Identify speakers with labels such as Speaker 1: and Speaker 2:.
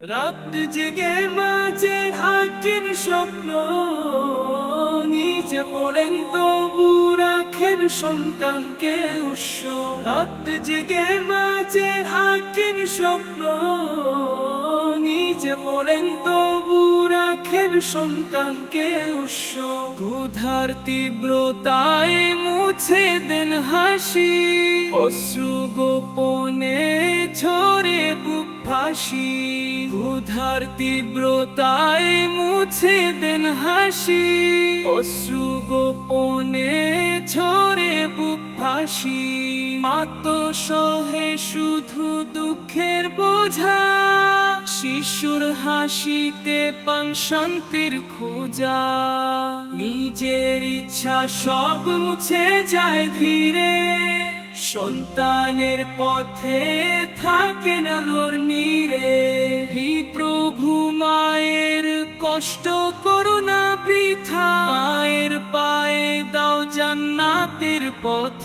Speaker 1: রাত জেগে মাঝে হাটের স্বপ্ন, নিজে পড়েন তবু রাখেন সন্তানকে উৎস। রাত জেগে মাঝে হাটের স্বপ্ন, নিজে পড়েন তবু রাখেন সন্তানকে উৎস। ক্ষুধার তীব্রতায় মুছে দেন হাসি, অশ্রু গোপনে ঝরে ফাঁসি ক্ষুধার তীব্রতায় মুছে দেন হাসি। অশ্রু গোপনে ঝরে বুক ফাঁসি মাত সহে শুধু দুঃখের বোঝা। শিশুর হাসিতে পান শান্তির খোঁজা। নিজের ইচ্ছা সব মুছে যায় ধীরে। সন্তানের পথে থাকে না লোর রে হি প্রভু, মায়ের কষ্ট করুণা বৃথা। মায়ের পায়ে দাও জান্নাতের পথ।